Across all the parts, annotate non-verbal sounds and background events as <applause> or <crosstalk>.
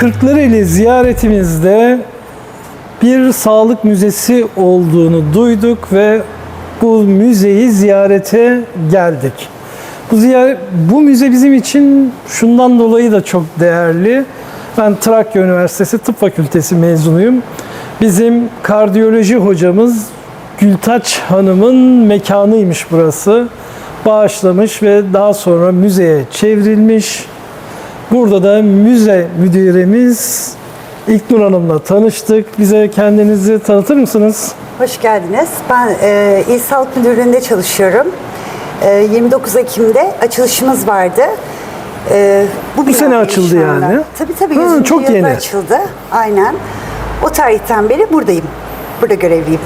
Kırklareli ziyaretimizde bir sağlık müzesi olduğunu duyduk ve bu müzeyi ziyarete geldik. Bu ziyaret, bu müze bizim için şundan dolayı da çok değerli. Ben Trakya Üniversitesi Tıp Fakültesi mezunuyum. Bizim kardiyoloji hocamız Gültaç Hanım'ın mekanıymış burası. Bağışlamış ve daha sonra müzeye çevrilmiş. Burada da müze müdüremiz İlknur Hanım'la tanıştık. Bize kendinizi tanıtır mısınız? Hoş geldiniz. Ben e, İl Sağlık Müdürlüğü'nde çalışıyorum. E, 29 Ekim'de açılışımız vardı. E, bu sene binadayım açıldı yani. Tabii tabii. Ha, 100. çok yeni. açıldı. Aynen. O tarihten beri buradayım. Burada görevliyim.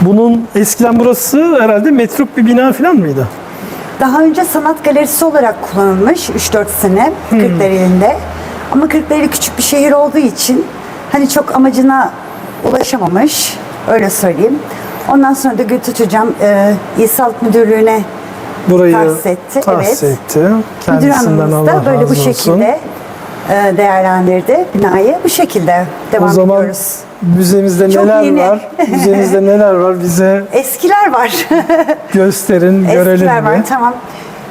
Bunun eskiden burası herhalde metruk bir bina falan mıydı? Daha önce sanat galerisi olarak kullanılmış 3-4 sene Hmm. Kırklareli'nde. Ama Kırklareli küçük bir şehir olduğu için hani çok amacına ulaşamamış. Öyle söyleyeyim. Ondan sonra da Gültüç Hocam e, İl Sağlık Müdürlüğü'ne Burayı Tahsis etti, tahsis evet. etti. Kendisinden Allah da böyle bu olsun. şekilde e, değerlendirdi binayı. Bu şekilde devam O zaman ediyoruz. Müzemizde Çok neler yeni. var? Müzemizde neler var? Bize Eskiler var. gösterin, <laughs> görelim Eskiler mi? var tamam.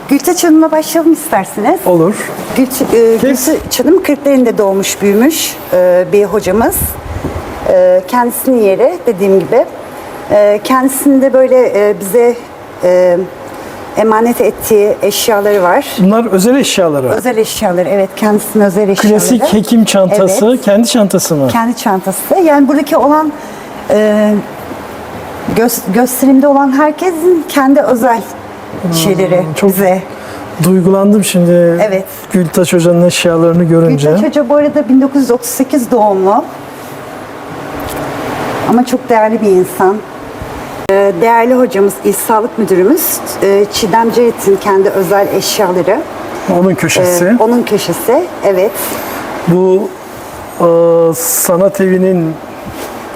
Gültaç Hanım'la başlayalım isterseniz. Olur. Gül, e, Kes. Gültaç Hanım Kırklareli'nde doğmuş büyümüş e, bir hocamız. E, kendisinin yeri dediğim gibi. E, kendisinde böyle e, bize e, emanet ettiği eşyaları var. Bunlar özel eşyaları. Özel eşyaları evet kendisinin özel eşyaları. Klasik hekim çantası, Evet. kendi çantası mı? kendi çantası. Yani buradaki olan e, gö- gösterimde olan herkesin kendi özel şeyleri Hmm, çok bize. Duygulandım şimdi. Evet. Gültaç Hoca'nın eşyalarını görünce. Gültaç Hoca bu arada 1938 doğumlu. Ama çok değerli bir insan. E, Değerli hocamız, İl Sağlık Müdürümüz e, Çiğdem Ceyet'in kendi özel eşyaları. Onun köşesi. Onun köşesi, evet. Bu e, sanat evinin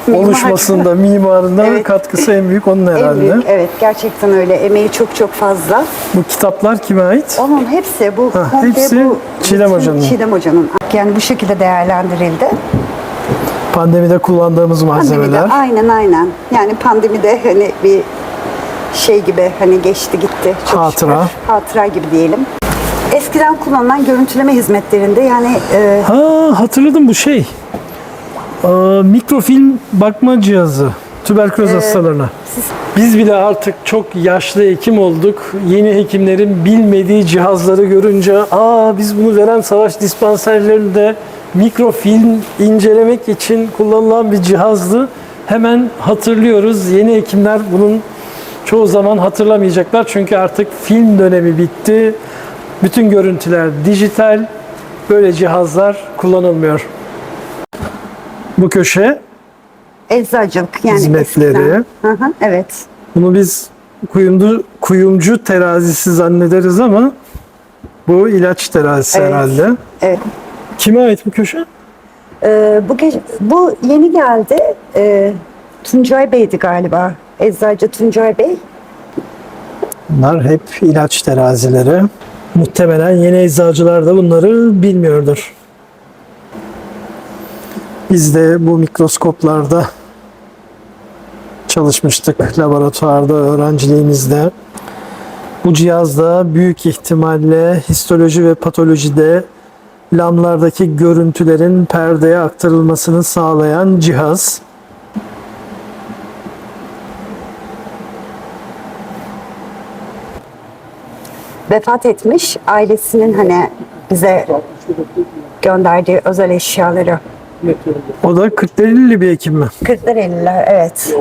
Mimar. oluşmasında, <laughs> mimarında Evet. katkısı en büyük onun En herhalde. büyük, evet gerçekten öyle. Emeği çok çok fazla. Bu kitaplar kime ait? Onun hepsi bu Ha, komple hepsi bu Çiğdem Hoca'nın. Çiğdem Hoca'nın. Yani bu şekilde değerlendirildi. Pandemide kullandığımız malzemeler. Pandemide aynen aynen. Yani pandemide hani bir şey gibi hani geçti gitti. Çok Hatıra. şükür. Hatıra gibi diyelim. Eskiden kullanılan görüntüleme hizmetlerinde yani e, Ha hatırladım bu şey. Aa, mikrofilm bakma cihazı. Tüberküloz hastalarına. Biz bile artık çok yaşlı hekim olduk. Yeni hekimlerin bilmediği cihazları görünce aa biz bunu veren savaş dispanserlerinde mikrofilm incelemek için kullanılan bir cihazdı. Hemen hatırlıyoruz. Yeni hekimler bunun çoğu zaman hatırlamayacaklar. Çünkü artık film dönemi bitti. Bütün görüntüler dijital. Böyle cihazlar kullanılmıyor. Bu köşe eczacılık yani Hizmetleri. Hı hı, evet. Bunu biz kuyumcu, kuyumcu terazisi zannederiz ama bu ilaç terazisi Evet. herhalde. Evet. Kime ait bu köşe? E, bu ge- bu yeni geldi. E, Tuncay Bey'di galiba. Eczacı Tuncay Bey. Bunlar hep ilaç terazileri. Muhtemelen yeni eczacılar da bunları bilmiyordur. Biz de bu mikroskoplarda çalışmıştık laboratuvarda öğrenciliğimizde. Bu cihazda büyük ihtimalle histoloji ve patolojide lamlardaki görüntülerin perdeye aktarılmasını sağlayan cihaz. vefat etmiş. Ailesinin hani bize gönderdiği özel eşyaları. O da Kırklareli bir hekim mi? Kırklareliler evet.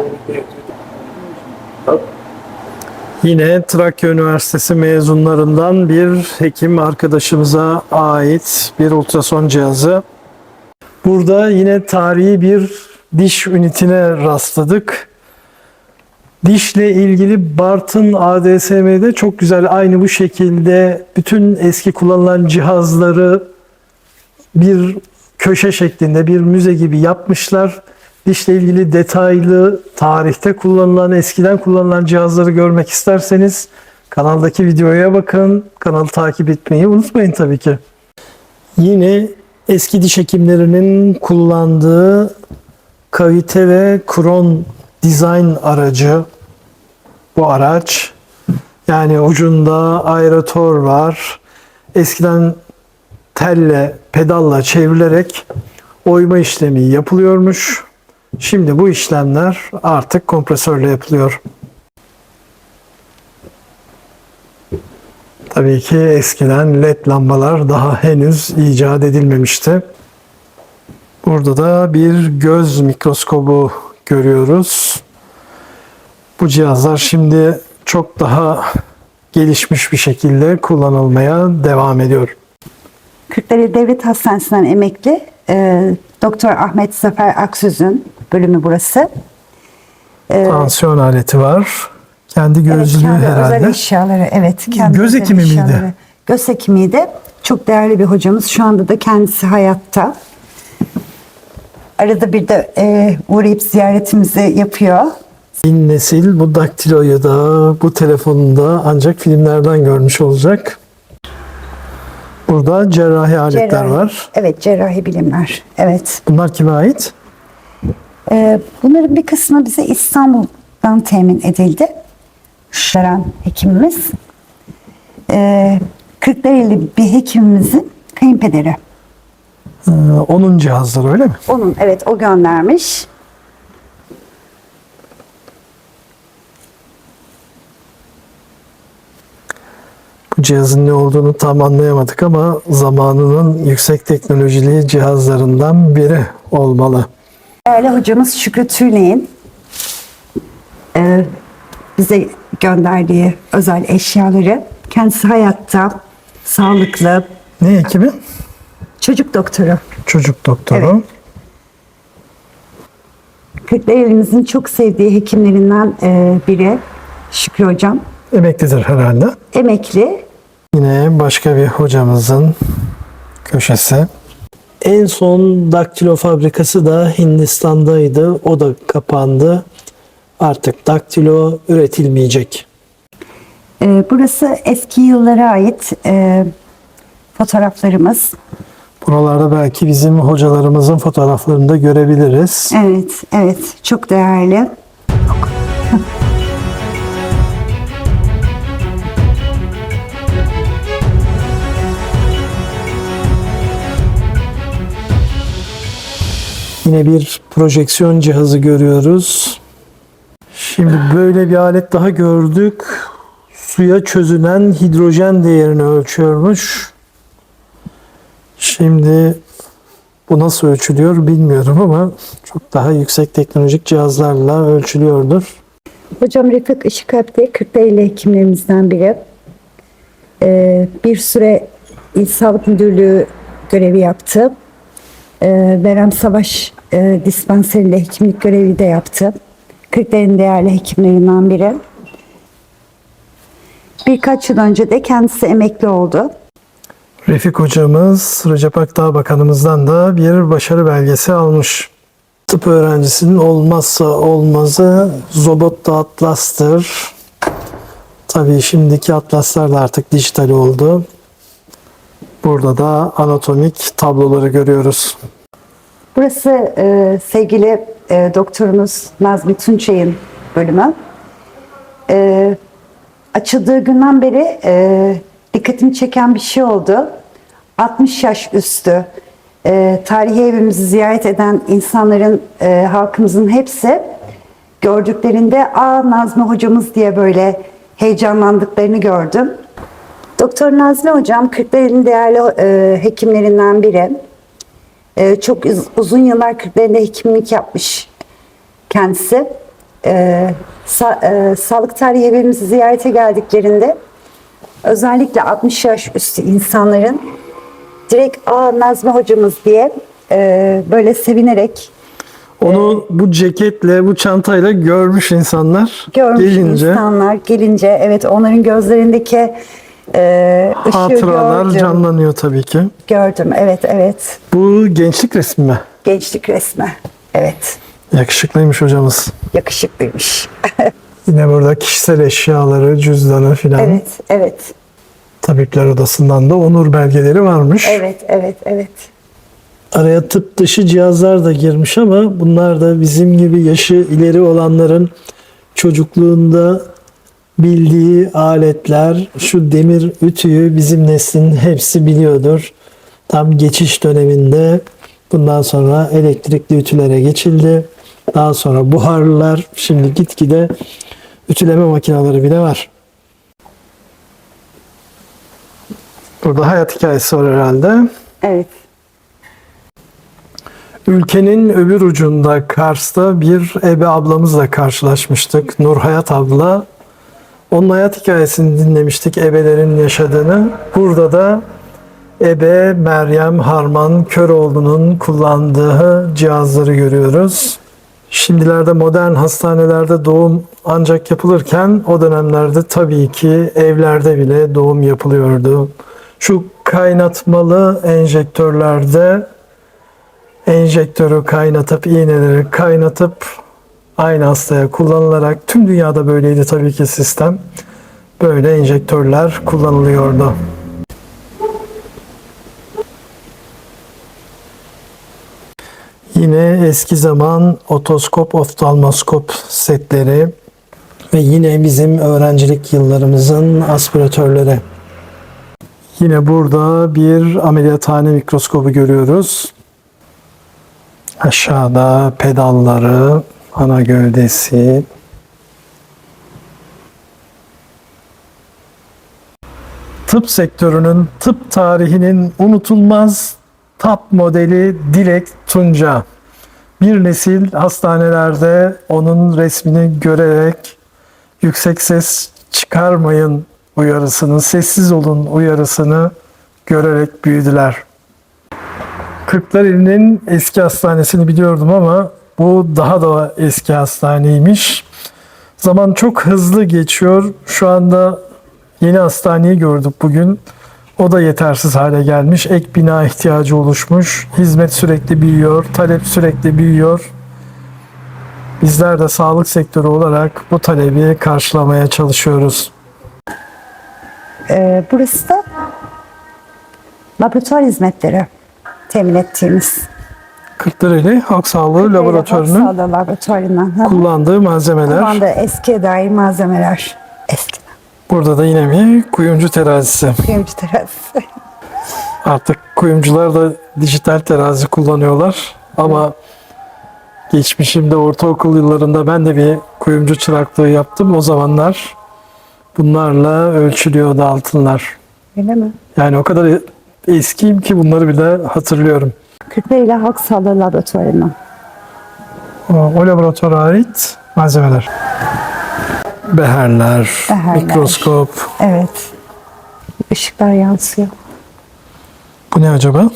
Yine Trakya Üniversitesi mezunlarından bir hekim arkadaşımıza ait bir ultrason cihazı. Burada yine tarihi bir diş ünitine rastladık. Dişle ilgili Bartın ADSM'de çok güzel aynı bu şekilde bütün eski kullanılan cihazları bir köşe şeklinde bir müze gibi yapmışlar. Dişle ilgili detaylı tarihte kullanılan, eskiden kullanılan cihazları görmek isterseniz kanaldaki videoya bakın. Kanalı takip etmeyi unutmayın tabii ki. Yine eski diş hekimlerinin kullandığı kavite ve kron design aracı bu araç. Yani ucunda aeratör var. Eskiden telle, pedalla çevrilerek oyma işlemi yapılıyormuş. Şimdi bu işlemler artık kompresörle yapılıyor. Tabii ki eskiden led lambalar daha henüz icat edilmemişti. Burada da bir göz mikroskobu görüyoruz. Bu cihazlar şimdi çok daha gelişmiş bir şekilde kullanılmaya devam ediyor. Kırklareli Devlet Hastanesi'nden emekli e, Doktor Ahmet Zafer Aksüz'ün bölümü burası. Tansiyon aleti var. Kendi gözlüğü kendi herhalde. özel eşyaları. Evet. Kendi Göz hekimi miydi? Göz hekimiydi. Çok değerli bir hocamız. Şu anda da kendisi hayatta. Arada bir de e, uğrayıp ziyaretimizi yapıyor. Yeni nesil bu daktiloyu da bu telefonunu da ancak filmlerden görmüş olacak. Burada cerrahi aletler Cerrahi- var. Evet, cerrahi bilimler. Evet. Bunlar kime ait? Ee, bunların bir kısmı bize İstanbul'dan temin edildi. Şaran hekimimiz. Ee, Kırklareli bir hekimimizin kayınpederi. Ee, onun cihazları öyle mi? Onun evet o göndermiş. Cihazın ne olduğunu tam anlayamadık ama zamanının yüksek teknolojili cihazlarından biri olmalı. Değerli hocamız Şükrü Tüynek'in e, bize gönderdiği özel eşyaları. Kendisi hayatta, sağlıklı, Ne hekimi? çocuk doktoru. Çocuk doktoru. Evet. Kırklareli'mizin çok sevdiği hekimlerinden e, biri Şükrü Hocam. Emeklidir herhalde. Emekli. Yine başka bir hocamızın köşesi. En son daktilo fabrikası da Hindistan'daydı. O da kapandı. Artık daktilo üretilmeyecek. E, burası eski yıllara ait e, fotoğraflarımız. Buralarda belki bizim hocalarımızın fotoğraflarını da görebiliriz. Evet, evet. Çok değerli. Yine bir projeksiyon cihazı görüyoruz. Şimdi böyle bir alet daha gördük. Suya çözünen hidrojen değerini ölçüyormuş. Şimdi bu nasıl ölçülüyor bilmiyorum ama çok daha yüksek teknolojik cihazlarla ölçülüyordur. Hocam Refik Işıkalp de Kırklareli hekimlerimizden biri. E, bir süre İl Sağlık Müdürlüğü görevi yaptı. E, Verem Savaş e, dispanserinde hekimlik görevi de yaptı. Kırklareli'nin değerli hekimlerinden biri. Birkaç yıl önce de kendisi emekli oldu. Refik hocamız Recep Akdağ Bakanımızdan da bir başarı belgesi almış. Tıp öğrencisinin olmazsa olmazı Zobotta Atlas'tır. Tabii şimdiki atlaslar da artık dijital oldu. Burada da anatomik tabloları görüyoruz. Burası e, sevgili e, doktorumuz Nazmi Tunçay'ın bölümü. E, açıldığı günden beri e, dikkatimi çeken bir şey oldu. 60 yaş üstü e, tarihi evimizi ziyaret eden insanların, e, halkımızın hepsi gördüklerinde ''Aa Nazmi hocamız'' diye böyle heyecanlandıklarını gördüm. Doktor Nazmi hocam Kırklareli'nin değerli e, hekimlerinden biri. Ee, çok uz- uzun yıllar Kırklareli'nde hekimlik yapmış kendisi. Ee, sa- e, sağlık tarihi evimizi ziyarete geldiklerinde özellikle 60 yaş üstü insanların direkt ''Aa Nazmi hocamız'' diye e, böyle sevinerek Onu bu ceketle, bu çantayla görmüş insanlar görmüş gelince insanlar gelince evet onların gözlerindeki e, ışığı hatıralar gördüm. canlanıyor tabii ki. Gördüm evet evet Bu gençlik resmi mi? gençlik resmi evet Yakışıklıymış hocamız. yakışıklıymış. <laughs> Yine burada kişisel eşyaları, cüzdanı filan. evet evet Tabipler Odası'ndan da onur belgeleri varmış. Evet, evet, evet. Araya tıp dışı cihazlar da girmiş ama bunlar da bizim gibi yaşı ileri olanların çocukluğunda bildiği aletler. Şu demir ütüyü bizim neslin hepsi biliyordur. Tam geçiş döneminde bundan sonra elektrikli ütülere geçildi. Daha sonra buharlılar, şimdi gitgide ütüleme makineleri bile var. Burada hayat hikayesi var herhalde. Evet. Ülkenin öbür ucunda Kars'ta bir ebe ablamızla karşılaşmıştık. Nur Hayat abla. Onun hayat hikayesini dinlemiştik ebelerin yaşadığını. Burada da ebe Meryem Harman Köroğlu'nun kullandığı cihazları görüyoruz. Şimdilerde modern hastanelerde doğum ancak yapılırken o dönemlerde tabii ki evlerde bile doğum yapılıyordu. Şu kaynatmalı enjektörlerde enjektörü kaynatıp iğneleri kaynatıp aynı hastaya kullanılarak tüm dünyada böyleydi tabii ki sistem. Böyle enjektörler kullanılıyordu. Yine eski zaman otoskop, oftalmoskop setleri ve yine bizim öğrencilik yıllarımızın aspiratörleri. Yine burada bir ameliyathane mikroskobu görüyoruz. Aşağıda pedalları, ana gövdesi. Tıp sektörünün, tıp tarihinin unutulmaz top modeli Dilek Tunca. Bir nesil hastanelerde onun resmini görerek yüksek ses çıkarmayın uyarısını, sessiz olun uyarısını görerek büyüdüler. Kırklareli'nin eski hastanesini biliyordum ama bu daha da eski hastaneymiş. Zaman çok hızlı geçiyor. Şu anda yeni hastaneyi gördük bugün. O da yetersiz hale gelmiş. Ek bina ihtiyacı oluşmuş. Hizmet sürekli büyüyor. Talep sürekli büyüyor. Bizler de sağlık sektörü olarak bu talebi karşılamaya çalışıyoruz. Ee, burası da laboratuvar hizmetleri temin ettiğimiz. Kırklareli Halk Sağlığı Laboratuvarı'nın Sağlığı kullandığı malzemeler. Kullandığı eskiye dair malzemeler. Eski. Burada da yine bir kuyumcu terazisi. Kuyumcu terazisi. Artık kuyumcular da dijital terazi kullanıyorlar. Ama geçmişimde ortaokul yıllarında ben de bir kuyumcu çıraklığı yaptım. O zamanlar bunlarla ölçülüyordu altınlar. Öyle mi? Yani o kadar eskiyim ki bunları bile hatırlıyorum. Kırklareli Halk Sağlığı Laboratuvarı'ndan. O, o laboratuvara ait malzemeler. Beherler, Beherler. mikroskop. Evet. Işıklar yansıyor. Bu ne acaba?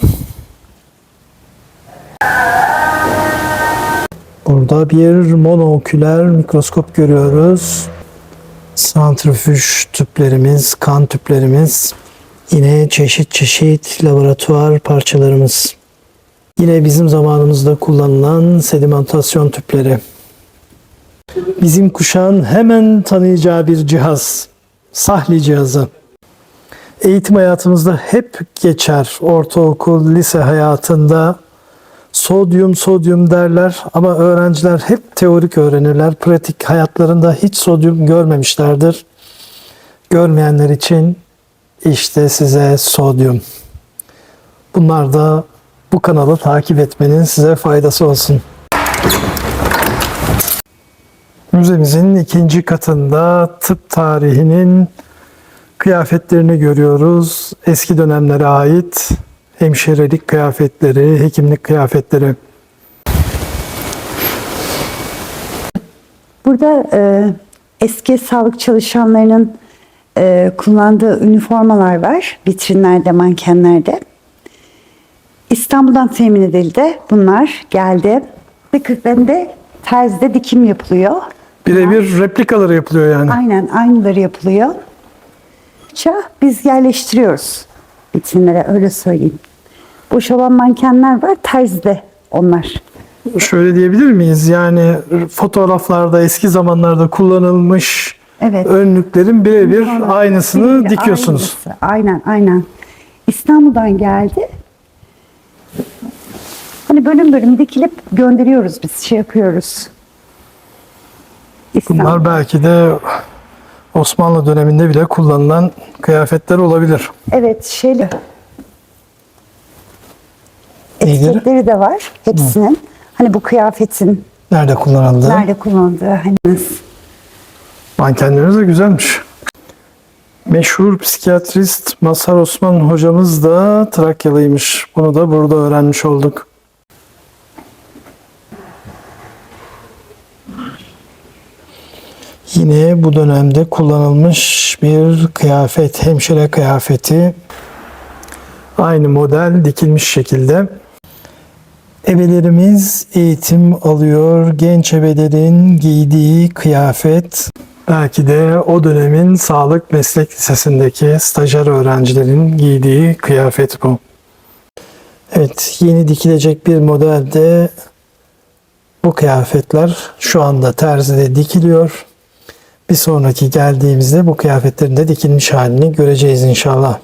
Burada bir monooküler mikroskop görüyoruz. Santrifüj tüplerimiz, kan tüplerimiz. Yine çeşit çeşit laboratuvar parçalarımız. Yine bizim zamanımızda kullanılan sedimentasyon tüpleri. Bizim kuşağın hemen tanıyacağı bir cihaz. Sahli cihazı. Eğitim hayatımızda hep geçer. Ortaokul, lise hayatında sodyum sodyum derler ama öğrenciler hep teorik öğrenirler. Pratik hayatlarında hiç sodyum görmemişlerdir. Görmeyenler için işte size sodyum. Bunlar da bu kanalı takip etmenin size faydası olsun. Müzemizin ikinci katında tıp tarihinin kıyafetlerini görüyoruz. Eski dönemlere ait hemşirelik kıyafetleri, hekimlik kıyafetleri. Burada e, eski sağlık çalışanlarının e, kullandığı üniformalar var. Vitrinlerde, mankenlerde. İstanbul'dan temin edildi. Bunlar geldi. Kırklareli'nde terzide dikim yapılıyor. Birebir replikaları yapılıyor yani. Aynen aynıları yapılıyor. Ça biz yerleştiriyoruz vitrinlere öyle söyleyeyim. Boş olan mankenler var terzide onlar. Şöyle diyebilir miyiz? Yani fotoğraflarda eski zamanlarda kullanılmış Evet. önlüklerin birebir aynısını dikiyorsunuz. aynısı. Aynen aynen. İstanbul'dan geldi. Hani bölüm bölüm dikilip gönderiyoruz biz, şey yapıyoruz. İstanbul. Bunlar belki de Osmanlı döneminde bile kullanılan kıyafetler olabilir. Evet, şeyle Neydi? etiketleri de var hepsinin. Hani bu kıyafetin Nerede kullanıldı? nerede kullanıldığı hani Mankenleriniz de güzelmiş. Meşhur psikiyatrist Mazhar Osman hocamız da Trakyalıymış. Bunu da burada öğrenmiş olduk. Yine bu dönemde kullanılmış bir kıyafet, hemşire kıyafeti. Aynı model dikilmiş şekilde. Ebelerimiz eğitim alıyor. Genç ebelerin giydiği kıyafet belki de o dönemin sağlık meslek lisesindeki stajyer öğrencilerin giydiği kıyafet bu. Evet, yeni dikilecek bir modelde bu kıyafetler şu anda terzide dikiliyor. Bir sonraki geldiğimizde bu kıyafetlerin de dikilmiş halini göreceğiz inşallah.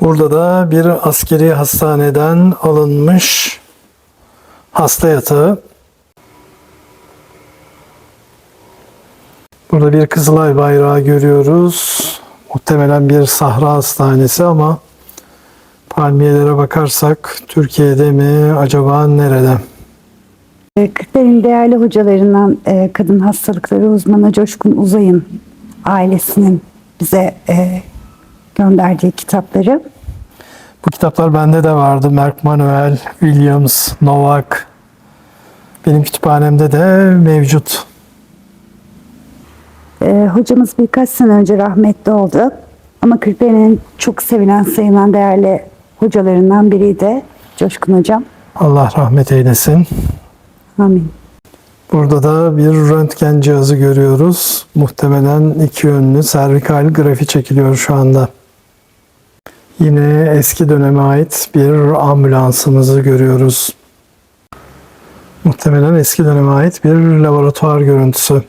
Burada da bir askeri hastaneden alınmış hasta yatağı. Burada bir Kızılay bayrağı görüyoruz. Muhtemelen bir sahra hastanesi ama palmiyelere bakarsak Türkiye'de mi acaba nerede? E, Kırklareli'nin değerli hocalarından e, kadın hastalıkları uzmanı Coşkun Uzay'ın ailesinin bize e, gönderdiği kitapları. Bu kitaplar bende de vardı. Mark Manuel, Williams, Novak. Benim kütüphanemde de mevcut. E, hocamız birkaç sene önce rahmetli oldu. Ama Kırklareli'nin çok sevilen sayılan değerli hocalarından biriydi Coşkun Hocam. Allah rahmet eylesin. Amin. Burada da bir röntgen cihazı görüyoruz. Muhtemelen iki yönlü servikal grafi çekiliyor şu anda. Yine eski döneme ait bir ambulansımızı görüyoruz. Muhtemelen eski döneme ait bir laboratuvar görüntüsü.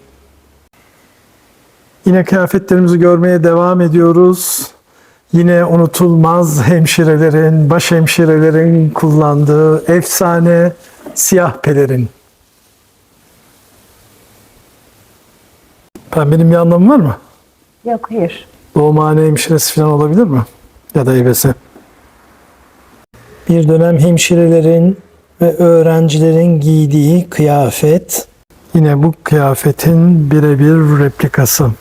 Yine kıyafetlerimizi görmeye devam ediyoruz. Yine unutulmaz hemşirelerin, baş hemşirelerin kullandığı efsane siyah pelerin. Pembenin bir anlamı var mı? Yok hayır. Doğumhane hemşiresi falan olabilir mi? Ya da ebesi. Bir dönem hemşirelerin ve öğrencilerin giydiği kıyafet. Yine bu kıyafetin birebir replikası.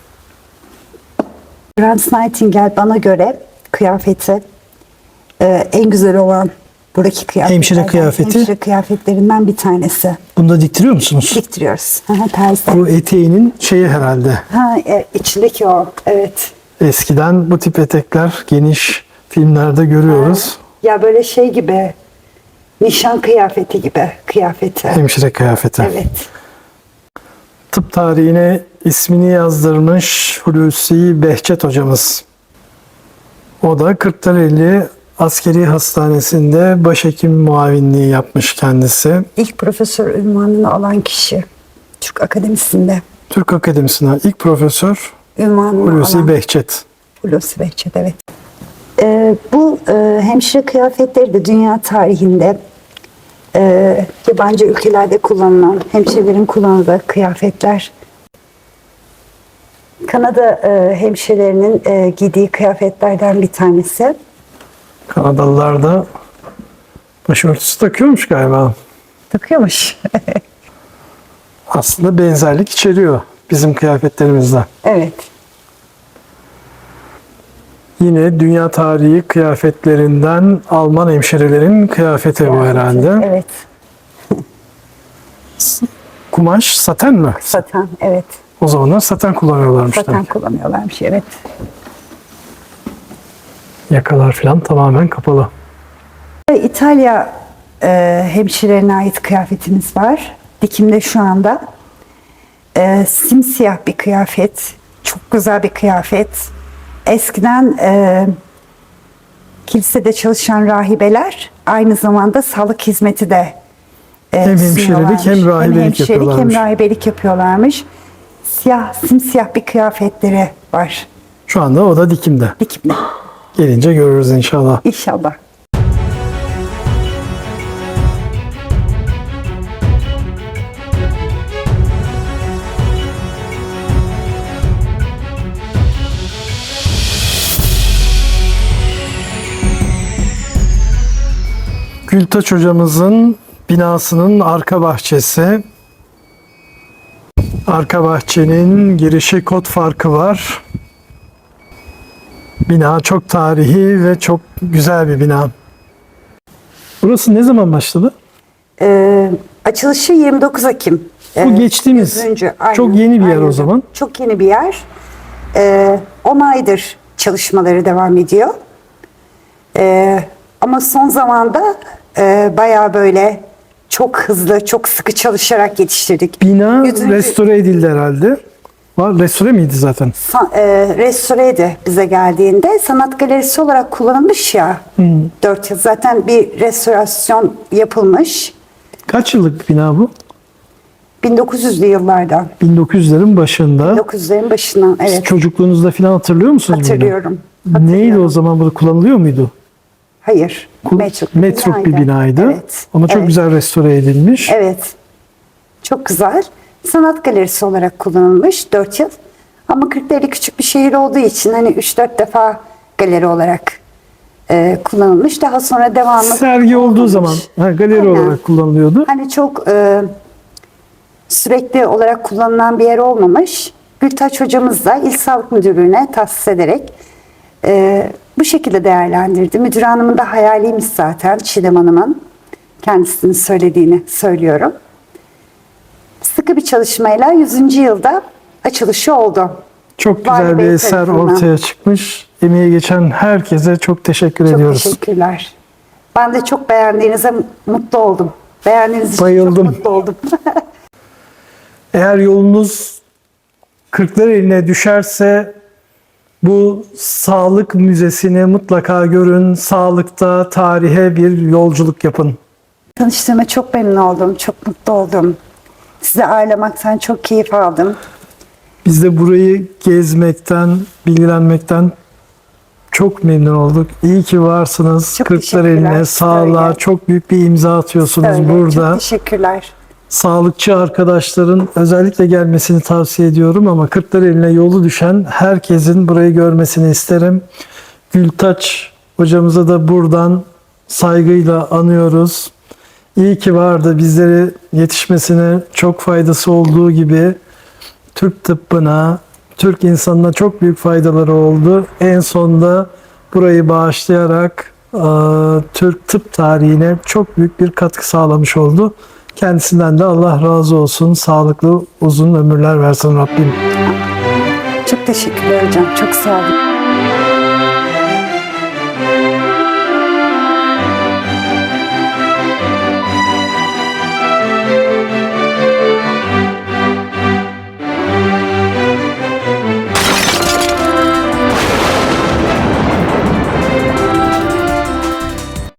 Florence Nightingale bana göre kıyafeti e, en güzel olan buradaki kıyafetlerden, Hemşire kıyafeti? hemşire kıyafetlerinden bir tanesi. Bunu da diktiriyor musunuz? Diktiriyoruz. Hı, Terzide. Bu eteğinin şeyi herhalde. Ha, e, içindeki o. Evet. Eskiden bu tip etekler geniş filmlerde görüyoruz. Ya böyle şey gibi nişan kıyafeti gibi kıyafeti. Hemşire kıyafeti. Evet. Tıp tarihine ismini yazdırmış Hulusi Behçet hocamız. O da Kırklareli Askeri Hastanesi'nde başhekim muavinliği yapmış kendisi. İlk profesör ünvanını alan kişi. Türk Akademisi'nde Türk Akademisi'nden ilk profesör ünvanını Hulusi alan. Behçet. Hulusi Behçet evet. Ee, bu e, hemşire kıyafetleri de dünya tarihinde e, yabancı ülkelerde kullanılan hemşirelerin kullandığı kıyafetler. Kanada e, hemşirelerinin e, giydiği kıyafetlerden bir tanesi. Kanadalılar da başörtüsü takıyormuş galiba. Takıyormuş. Aslında benzerlik içeriyor bizim kıyafetlerimizle. evet. Yine dünya tarihi kıyafetlerinden Alman hemşirelerin kıyafeti bu herhalde. Evet. Kumaş saten mi? Saten. Evet. O zamanlar saten kullanıyorlarmış. Saten demek. kullanıyorlarmış. Evet. Yakalar falan tamamen kapalı. İtalya e, hemşirelerine ait kıyafetimiz var. Dikimde şu anda. E, simsiyah bir kıyafet. Çok güzel bir kıyafet. Eskiden e, kilisede çalışan rahibeler aynı zamanda sağlık hizmeti de e, Hem hemşirelik hem rahibelik hemşirelik yapıyorlarmış. hem rahibelik yapıyorlarmış. Siyah, simsiyah bir kıyafetleri var Şu anda o da dikimde. dikimde. Gelince görürüz inşallah. İnşallah. Gültaç hocamızın binasının arka bahçesi. Arka bahçenin girişi kod farkı var. Bina çok tarihi ve çok güzel bir bina. Burası ne zaman başladı? Ee, açılışı 29 Ekim. Bu Ee, geçtiğimiz 100. aynen, çok yeni bir yer aynen. o zaman. Çok yeni bir yer. Ee, 10 aydır çalışmaları devam ediyor. Ee, ama son zamanda e, bayağı böyle çok hızlı, çok sıkı çalışarak yetiştirdik. Bina Yüzüncü- restore edildi herhalde. Var restore miydi zaten? Sa- e, restoreydi bize geldiğinde. Sanat galerisi olarak kullanılmış ya. 4 yıl. Zaten bir restorasyon yapılmış. Kaç yıllık bina bu? 1900'lü yıllarda. 1900'lerin başında. 1900'lerin başından. Siz Evet. çocukluğunuzda falan hatırlıyor musunuz bunu? Hatırlıyorum. Neydi o zaman burada kullanılıyor muydu? Hayır. Kul- Metruk, metruk bir binaydı. Evet. Ama çok evet. güzel restore edilmiş. Evet. Çok güzel. Sanat galerisi olarak kullanılmış 4 yıl. Ama Kırklareli küçük bir şehir olduğu için hani 3-4 defa galeri olarak e, kullanılmış. Daha sonra devamı Sergi olduğu zaman ha, galeri Aynen. olarak kullanılıyordu. Hani çok e, sürekli olarak kullanılan bir yer olmamış. Gültaç hocamız da İl Sağlık Müdürlüğü'ne tahsis ederek e, bu şekilde değerlendirdi. Müdür hanımın da hayaliymiş zaten Çiğdem Hanım'ın kendisinin söylediğini söylüyorum. Sıkı bir çalışmayla 100. yılda açılışı oldu. Çok Vali güzel bir Bey eser tarafından. ortaya çıkmış. Emeği geçen herkese çok teşekkür Çok ediyoruz. teşekkürler. Ben de çok beğendiğinize mutlu oldum. Beğendiğiniz için Bayıldım. çok mutlu oldum. <laughs> Eğer yolunuz Kırklareli'ne düşerse bu sağlık müzesini mutlaka görün. Sağlıkta tarihe bir yolculuk yapın. Tanıştığıma çok memnun oldum. Çok mutlu oldum. Sizi ağırlamaktan çok keyif aldım. Biz de burayı gezmekten, bilgilenmekten çok memnun olduk. İyi ki varsınız. Çok Kırklareli'ne, teşekkürler. sağlığa Öyle. çok büyük bir imza atıyorsunuz Öyle, burada. Çok teşekkürler. Sağlıkçı arkadaşların özellikle gelmesini tavsiye ediyorum ama Kırklareli'ne yolu düşen herkesin burayı görmesini isterim. Gültaç hocamıza da buradan saygıyla anıyoruz. İyi ki vardı bizlere yetişmesine çok faydası olduğu gibi Türk tıbbına, Türk insanına çok büyük faydaları oldu. En sonda burayı bağışlayarak e, Türk tıp tarihine çok büyük bir katkı sağlamış oldu. Kendisinden de Allah razı olsun. Sağlıklı uzun ömürler versin Rabbim. Çok teşekkürler hocam. Çok sağ olun.